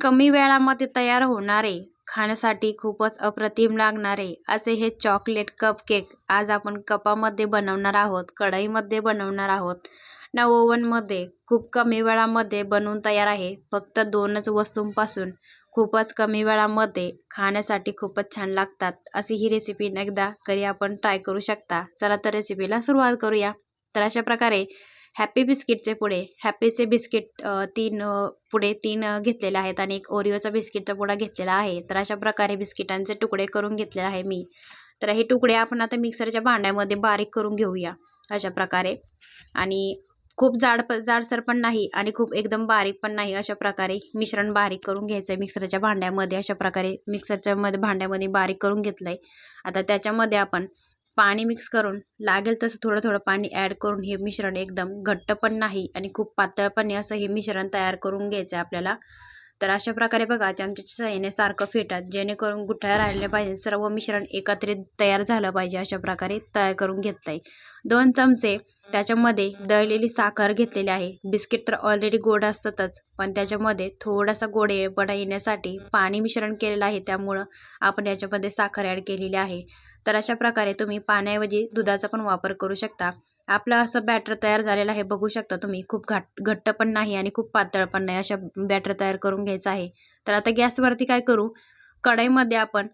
कमी वेळामध्ये तयार होणारे खाण्यासाठी खूपच अप्रतिम लागणारे असे हे चॉकलेट कपकेक आज आपण कपामध्ये बनवणार आहोत कढईमध्ये बनवणार आहोत. ना ओव्हनमध्ये खूप कमी वेळामध्ये बनवून तयार आहे. फक्त दोनच वस्तूंपासून खूपच कमी वेळामध्ये खाण्यासाठी खूपच छान लागतात. अशी ही रेसिपी एकदा घरी आपण ट्राय करू शकता. चला तर रेसिपीला सुरुवात करूया. तर अशा प्रकारे हॅपी बिस्किटचे पुढे हॅपीचे बिस्किट तीन पुढे तीन घेतलेले आहेत आणि एक ओरिओचा बिस्किटचा पुडा घेतलेला आहे. तर अशा प्रकारे बिस्किटांचे तुकडे करून घेतलेले आहे मी. तर हे तुकडे आपण आता मिक्सरच्या भांड्यामध्ये बारीक करून घेऊया अशा प्रकारे. आणि खूप जाड प जाडसर पण नाही आणि खूप एकदम बारीक पण नाही अशा प्रकारे मिश्रण बारीक करून घ्यायचं आहे मिक्सरच्या भांड्यामध्ये. अशा प्रकारे मिक्सरच्या मध्ये भांड्यामध्ये बारीक करून घेतलं आहे आता त्याच्यामध्ये आपण पाणी मिक्स करून लागेल तसं थोडं थोडं पाणी ॲड करून हे मिश्रण एकदम घट्ट पण नाही आणि खूप पातळ पण नाही असं हे मिश्रण तयार करून घ्यायचं आहे आपल्याला. तर अशा प्रकारे बघा चमच्याच्या साह्याने सारखं फेटत जेणेकरून गुठळ्या राहिल्या पाहिजे सर्व मिश्रण एकत्रित तयार झालं पाहिजे अशा प्रकारे तयार करून घेतलं आहे दोन चमचे त्याच्यामध्ये दळलेली साखर घेतलेली आहे. बिस्किट तर ऑलरेडी गोड असतातच पण त्याच्यामध्ये थोडासा गोडेपणा येण्यासाठी पाणी मिश्रण केलेलं आहे त्यामुळं आपण याच्यामध्ये साखर ॲड केलेली आहे. तर अशा प्रकारे तुम्ही पाण्याऐवजी दुधाचा पण वापर करू शकता. आपलं असं बॅटर तयार झालेलं आहे बघू शकता तुम्ही. खूप घाट घट्ट पण नाही आणि खूप पातळ पण नाही अशा बॅटर तयार करून घ्यायचं आहे. तर आता गॅसवरती काय करू? कढईमध्ये आपण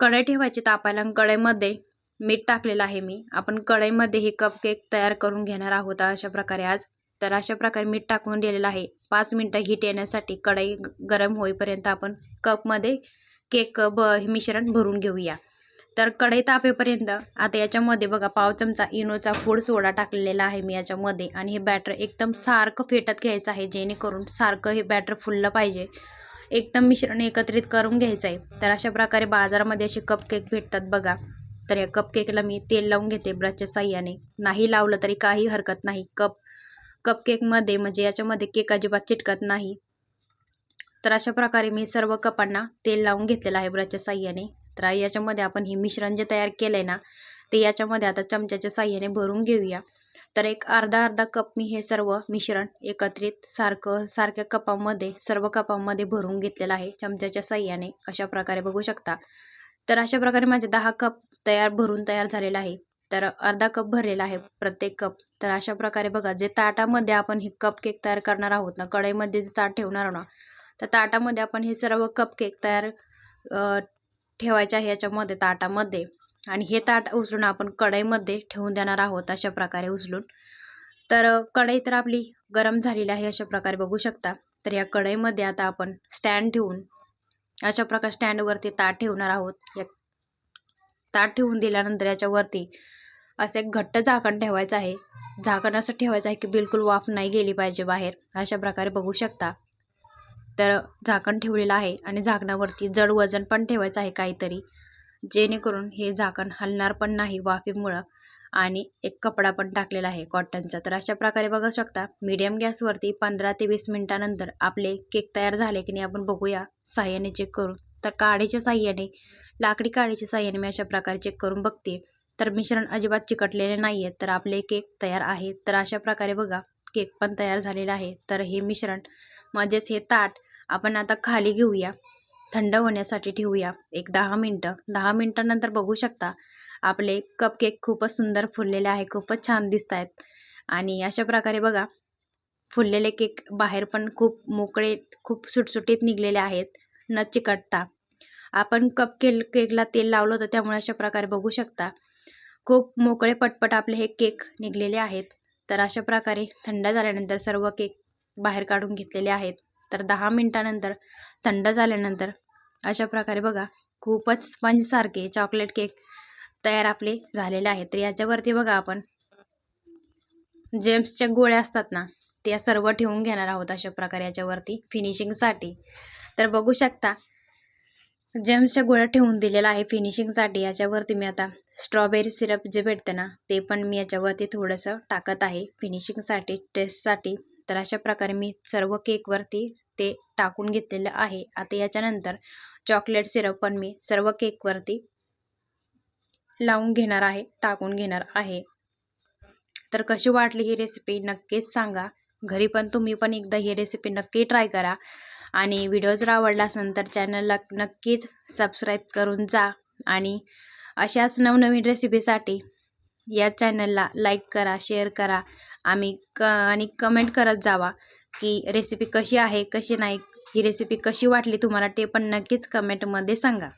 कढई ठेवायची तापायला आणि कढईमध्ये मीठ टाकलेलं आहे मी. आपण कढईमध्ये हे कप केक तयार करून घेणार आहोत अशा प्रकारे आज. तर अशा प्रकारे मीठ टाकून दिलेलं आहे. पाच मिनटं हीट येण्यासाठी कढई गरम होईपर्यंत आपण कपमध्ये केक ब मिश्रण भरून घेऊया. तर कढई तापेपर्यंत आता याच्यामध्ये बघा पाव चमचा इनोचा फूड सोडा टाकलेला आहे मी याच्यामध्ये. आणि हे बॅटर एकदम सारखं फेटत घ्यायचं आहे जेणेकरून सारखं हे बॅटर फुललं पाहिजे. एकदम मिश्रण एकत्रित करून घ्यायचं आहे. तर अशा प्रकारे बाजारामध्ये असे कपकेक भेटतात बघा. तर या कपकेकला मी तेल लावून घेते ब्रशच्या साह्याने. नाही लावलं तरी काही हरकत नाही. कप कपकेकमध्ये म्हणजे याच्यामध्ये केक अजिबात चिटकत नाही. तर अशा प्रकारे मी सर्व कपांना तेल लावून घेतलेलं आहे ब्रशच्या साह्याने. तर याच्यामध्ये आपण हे मिश्रण जे तयार केलं आहे ना ते याच्यामध्ये आता चमच्याच्या साह्याने भरून घेऊया. तर एक अर्धा अर्धा कप मी हे सर्व मिश्रण एकत्रित सारखं सारख्या कपामध्ये सर्व कपामध्ये भरून घेतलेलं आहे चमच्याच्या साह्याने अशा प्रकारे बघू शकता. तर अशा प्रकारे माझे दहा कप तयार भरून तयार झालेला आहे. तर अर्धा कप भरलेला आहे प्रत्येक कप. तर अशा प्रकारे बघा जे ताटामध्ये आपण हे कप केक तयार करणार आहोत ना कढईमध्ये जे ताट ठेवणार ना तर ताटामध्ये आपण हे सर्व कप केक तयार ठेवायचे आहे याच्यामध्ये ताटामध्ये. आणि हे ताट उचलून आपण कढईमध्ये ठेवून देणार आहोत अशा प्रकारे उचलून. तर कढई तर आपली गरम झालेली आहे अशा प्रकारे बघू शकता. तर या कढईमध्ये आता आपण स्टँड ठेवून अशा प्रकारे स्टँडवरती ताट ठेवणार आहोत. या ताट ठेवून दिल्यानंतर याच्यावरती असे घट्ट झाकण ठेवायचं आहे. झाकण असं ठेवायचं आहे की बिलकुल वाफ नाही गेली पाहिजे बाहेर. अशा प्रकारे बघू शकता. तर झाकण ठेवलेलं आहे आणि झाकणावरती जड वजन पण ठेवायचं आहे काहीतरी. जेणेकरून हे झाकण हलणार पण नाही वाफेमुळं आणि एक कपडा पण टाकलेला आहे कॉटनचा. तर अशा प्रकारे बघू शकता मीडियम गॅसवरती पंधरा ते वीस मिनटानंतर आपले केक तयार झाले की नाही आपण बघूया साह्याने चेक करून. तर काढीच्या साह्याने लाकडी काढीच्या साह्याने मी अशा प्रकारे चेक करून बघते. तर मिश्रण अजिबात चिकटलेले नाही आहे तर आपले केक तयार आहे. तर अशा प्रकारे बघा केक पण तयार झालेला आहे. तर हे मिश्रण म्हणजेच हे ताट आपण आता खाली घेऊया. थंड होण्यासाठी ठेवूया एक दहा मिनटं. दहा मिनटानंतर बघू शकता आपले कपकेक खूपच सुंदर फुललेले आहे खूपच छान दिसत आहेत आणि अशा प्रकारे बघा फुललेले केक बाहेर पण खूप मोकळे खूप सुटसुटीत निघलेले आहेत. न चिकटता. आपण कप केल केकला तेल लावलं होतं त्यामुळे अशा प्रकारे बघू शकता. खूप मोकळे पटपट आपले हे केक निघलेले आहेत. तर अशा प्रकारे थंड झाल्यानंतर सर्व केक बाहेर काढून घेतलेले आहेत. तर दहा मिनटानंतर थंड झाल्यानंतर अशा प्रकारे बघा खूपच स्पंजसारखे चॉकलेट केक तयार आपले झालेले आहेत. तर याच्यावरती बघा आपण जेम्सच्या गोळ्या असतात ना त्या सर्व ठेवून घेणार आहोत अशा प्रकारे याच्यावरती फिनिशिंगसाठी तर बघू शकता जेम्सच्या गोळ्या ठेवून दिलेला आहे फिनिशिंगसाठी याच्यावरती मी आता स्ट्रॉबेरी सिरप जे भेटतं ना ते पण मी याच्यावरती थोडंसं टाकत आहे फिनिशिंगसाठी टेस्टसाठी तर अशा प्रकारे मी सर्व केकवरती ते टाकून घेतलेलं आहे. आता याच्यानंतर चॉकलेट सिरप पण मी सर्व केकवरती लावून घेणार आहे टाकून घेणार आहे. तर कशी वाटली ही रेसिपी नक्कीच सांगा. घरी पण तुम्ही पण एकदा ही रेसिपी नक्की ट्राय करा. आणि व्हिडिओ जर आवडला असेल तर चॅनलला नक्कीच सबस्क्राईब करून जा. आणि अशाच नवनवीन रेसिपीसाठी या चॅनलला लाईक करा शेअर करा आम्ही क आणि कमेंट करत जावा की रेसिपी कशी आहे कशी नाही ही रेसिपी कशी वाटली तुम्हाला ते पण नक्कीच कमेंटमध्ये सांगा.